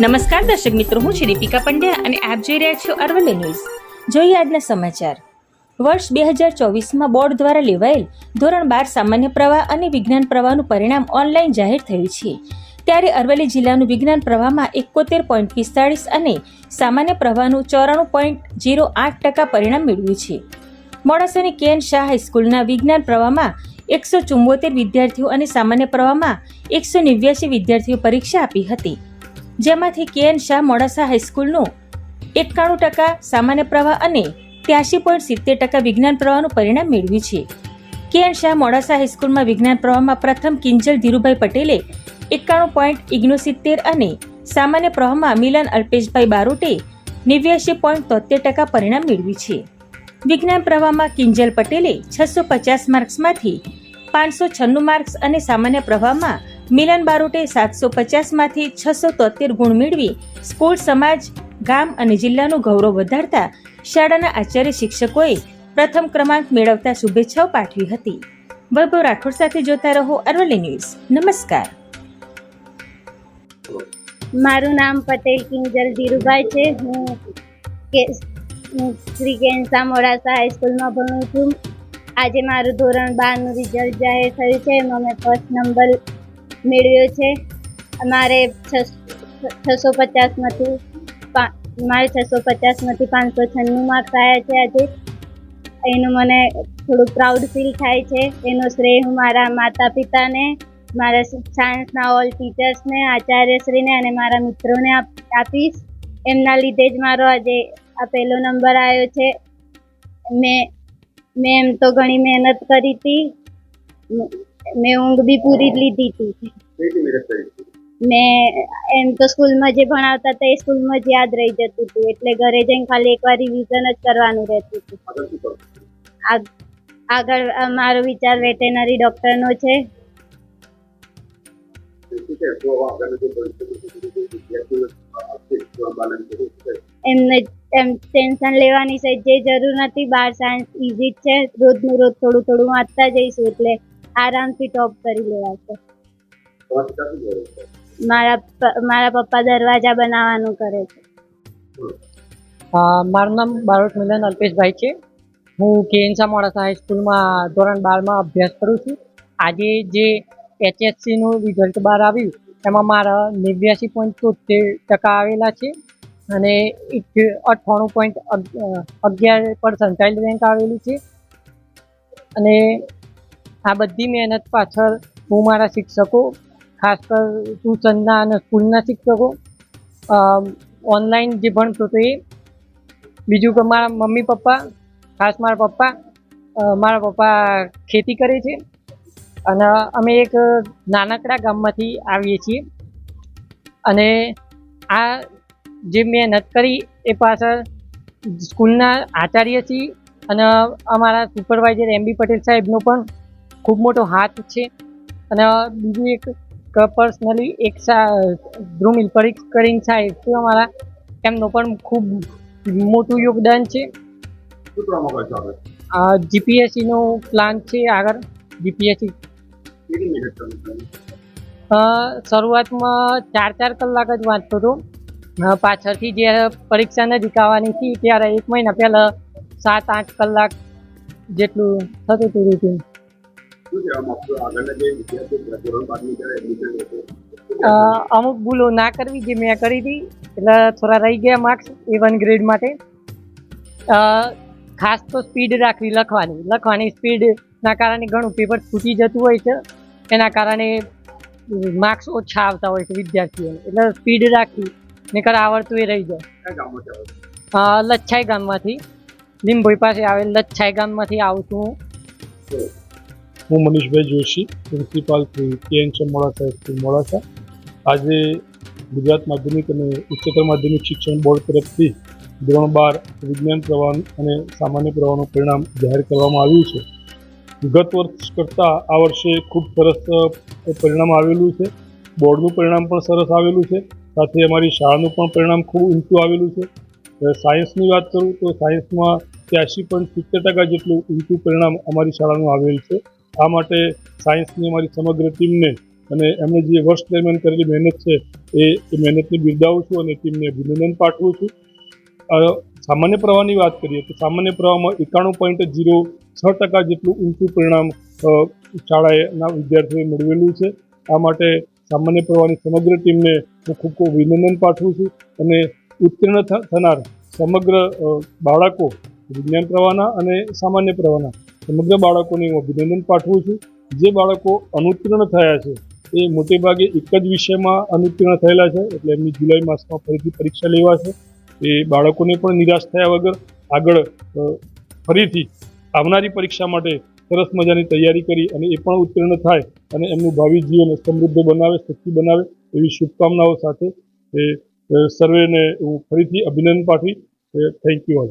નમસ્કાર દર્શક મિત્રો, હું છું દીપિકા પંડ્યા અને આપ જોઈ રહ્યા છો અરવલ્લી ન્યૂઝ. જોઈએ આજના સમાચાર. વર્ષ બે હજાર ચોવીસમાં બોર્ડ દ્વારા લેવાયેલ ધોરણ બાર સામાન્ય પ્રવાહ અને વિજ્ઞાન પ્રવાહનું પરિણામ ઓનલાઈન જાહેર થયું છે. ત્યારે અરવલ્લી જિલ્લાનું વિજ્ઞાન પ્રવાહમાં એકોતેર પોઈન્ટ પિસ્તાળીસ અને સામાન્ય પ્રવાહનું ચોરાણું પોઈન્ટ જીરો આઠ ટકા પરિણામ મેળવ્યું છે. મોડાસાની કેન શાહ હાઈસ્કૂલના વિજ્ઞાન પ્રવાહમાં એકસો ચુંબોતેર વિદ્યાર્થીઓ અને સામાન્ય પ્રવાહમાં એકસો નેવ્યાસી વિદ્યાર્થીઓ પરીક્ષા આપી હતી. જેમાંથી કેએન શાહ મોડાસા હાઈસ્કૂલનું એકાણું ટકા સામાન્ય પ્રવાહ અને ત્યાસી પોઈન્ટ સિત્તેર ટકા વિજ્ઞાન પ્રવાહનું પરિણામ મેળવ્યું છે. કેએન શાહ મોડાસા હાઈસ્કૂલમાં વિજ્ઞાન પ્રવાહમાં પ્રથમ કિંજલ ધીરુભાઈ પટેલે એકાણું પોઈન્ટ ઇગ્નોસિત્તેર અને સામાન્ય પ્રવાહમાં મિલન અલ્પેશભાઈ બારોટે નેવ્યાસી પોઈન્ટ તોતેર ટકા પરિણામ મેળવ્યું છે. વિજ્ઞાન પ્રવાહમાં કિંજલ પટેલે છસો પચાસ માર્ક્સમાંથી પાંચસો છન્નું માર્ક્સ અને સામાન્ય પ્રવાહમાં મિલન બારોટે સાતસો પચાસમાંથી છસો તોતેર ગુણ મેળવી સ્કૂલ, સમાજ, ગામ અને જિલ્લાનું ગૌરવ વધારતા શાળાના આચાર્ય શિક્ષકોએ પ્રથમ ક્રમાંક મેળવતા શુભેચ્છાઓ પાઠવી હતી. વૈભવ રાઠોડ સાથે જોતા રહો અરવલ્લી ન્યૂઝ. નમસ્કાર. મારું નામ પટેલ કિંજલ ધીરુભાઈ છે. હું શ્રી કેન્સા મોડાસા હાઈસ્કૂલમાં ભણું છું. આજે મારું ધોરણ બારનું રિઝલ્ટ જાહેર થયું છે. એમાં મેં ફર્સ્ટ નંબર મેળવ્યો છે. મારે છસો પચાસમાંથી મારે છસો પચાસમાંથી પાંચસો છન્નું માર્ક્સ આવ્યા છે આજે. એનું મને થોડું પ્રાઉડ ફીલ થાય છે. એનો શ્રેય હું મારા માતા પિતાને મારા સાયન્સના ઓલ ટીચર્સને આચાર્યશ્રીને અને મારા મિત્રોને આપીશ. એમના લીધે જ મારો આજે આ પહેલો નંબર આવ્યો છે. મેં મેં એમ તો ઘણી મહેનત કરી હતી મેં ઊંઘ બી પૂરી જ લીધી હતી? મેં એમ તો સ્કૂલમાં જે ભણાવતા હતા એ સ્કૂલમાં જ યાદ રહી જતું હતું. એટલે ઘરે જઈને ખાલી એકવાર રિવિઝન જ કરવાનું રહેતું હતું. આગળ મારો વિચાર વેટેનરી ડોક્ટરનો છે? એમને એમ ટેન્શન લેવાની છે જે જરૂર નથી બાર સાયન્સ ઇઝી જ છે. રોજનું રોજ થોડું થોડું વાંચતા જઈશું એટલે આરામથી ટોપ કરી લેવાશે? મારા મારા પપ્પા દરવાજા બનાવવાનું કરે છે. મારું નામ બારોટ મિલન અલ્પેશભાઈ છે. હું કેએનસા મોડાસા હાઈસ્કૂલમાં ધોરણ બારમાં અભ્યાસ કરું છું. આજે જે એચએસસીનું રિઝલ્ટ બહાર આવ્યું એમાં મારા નેવ્યાસી પોઈન્ટ તોતેર ટકા આવેલા છે અને એક અઠ્ઠાણું પોઈન્ટ અગિયાર પર્સન્ટાઇલ રેન્ક આવેલી છે. અને આ બધી મહેનત પાછળ હું મારા શિક્ષકો, ખાસ કર ટ્યુશનના અને સ્કૂલના શિક્ષકો ઓનલાઈન જે ભણતો હતો એ. બીજું કે મારા મમ્મી પપ્પા, ખાસ મારા પપ્પા મારા પપ્પા ખેતી કરે છે. અને અમે એક નાનકડા ગામમાંથી આવીએ છીએ. અને આ જે મહેનત કરી એ પાછળ સ્કૂલના આચાર્ય છીએ. અને અમારા સુપરવાઇઝર એમ બી પટેલ સાહેબનો પણ ખૂબ મોટો હાથ છે. અને બીજું એક પર્સનલી એક ધ્રુમિલ મિલપરીક કરીને સાહેબ તે અમારા એમનો પણ ખૂબ મોટું યોગદાન છે? જીપીએસસીનો પ્લાન છે આગળ. જીપીએસસી? શરૂઆતમાં ચાર ચાર કલાક જ વાંચતો હતો. પાછળથી જ્યારે પરીક્ષા નજીક આવવાની હતી ત્યારે એક મહિના પહેલાં સાત આઠ કલાક જેટલું થતું હતું રૂટીન અમુક ભૂલો ના કરવી જે મેં કરી હતી એટલે થોડા રહી ગયા માર્ક્સ એ વન ગ્રેડ માટે. અ, ખાસ તો સ્પીડ રાખવી લખવાની. લખવાની સ્પીડના કારણે ઘણું પેપર છૂટી જતું હોય છે. એના કારણે માર્ક્સ ઓછા આવતા હોય છે વિદ્યાર્થીઓને. એટલે સ્પીડ રાખવી નહીતર આવડતું એ રહી જાય. લચ્છાઈ ગામમાંથી. લીંબોઈ પાસે આવેલ લચ્છાઈ ગામમાંથી આવું છું હું. હું મનીષભાઈ જોશી પ્રિન્સિપાલ શ્રી કે એન મોડાસા હાઈસ્કૂલ મોડાસા. આજે ગુજરાત માધ્યમિક અને ઉચ્ચતર માધ્યમિક શિક્ષણ બોર્ડ તરફથી ધોરણ બાર વિજ્ઞાન પ્રવાહ અને સામાન્ય પ્રવાહનું પરિણામ જાહેર કરવામાં આવ્યું છે. ગત વર્ષ કરતાં આ વર્ષે ખૂબ સરસ પરિણામ આવેલું છે. બોર્ડનું પરિણામ પણ સરસ આવેલું છે. સાથે અમારી શાળાનું પણ પરિણામ ખૂબ ઊંચું આવેલું છે. સાયન્સની વાત કરું તો સાયન્સમાં ત્યાંસી પોઈન્ટ સિત્તેર ટકા જેટલું ઊંચું પરિણામ અમારી શાળાનું આવેલ છે. આ માટે સાયન્સની અમારી સમગ્ર ટીમને અને એમણે જે વર્ષ દરમિયાન કરેલી મહેનત છે, એ મહેનતને બિરદાવું છું અને ટીમને અભિનંદન પાઠવું છું. સામાન્ય પ્રવાહની વાત કરીએ તો સામાન્ય પ્રવાહમાં એકાણું પોઈન્ટ જીરો છ ટકા જેટલું ઊંચું પરિણામ શાળાના વિદ્યાર્થીઓએ મેળવેલું છે. આ માટે સામાન્ય પ્રવાહની સમગ્ર ટીમને હું ખૂબ ખૂબ અભિનંદન પાઠવું છું અને ઉત્તીર્ણ થનાર સમગ્ર બાળકો વિજ્ઞાન પ્રવાહના અને સામાન્ય પ્રવાહના સમગ્ર બાળકોને હું અભિનંદન પાઠવું છું. જે બાળકો અનુત્તીર્ણ થયા છે, એ મોટે ભાગે એક જ વિષયમાં અનુત્તીર્ણ થયેલા છે, એટલે એમની જુલાઈ માસમાં ફરીથી પરીક્ષા લેવાશે. એ બાળકોને પણ નિરાશ થયા વગર આગળ ફરીથી આવનારી પરીક્ષા માટે સરસ મજાની તૈયારી કરી અને એ પણ ઉત્તીર્ણ થાય અને એમનું ભાવિ જીવન સમૃદ્ધ બનાવે, સુખી બનાવે એવી શુભકામનાઓ સાથે એ સર્વેને હું ફરીથી અભિનંદન પાઠવી. Thank you all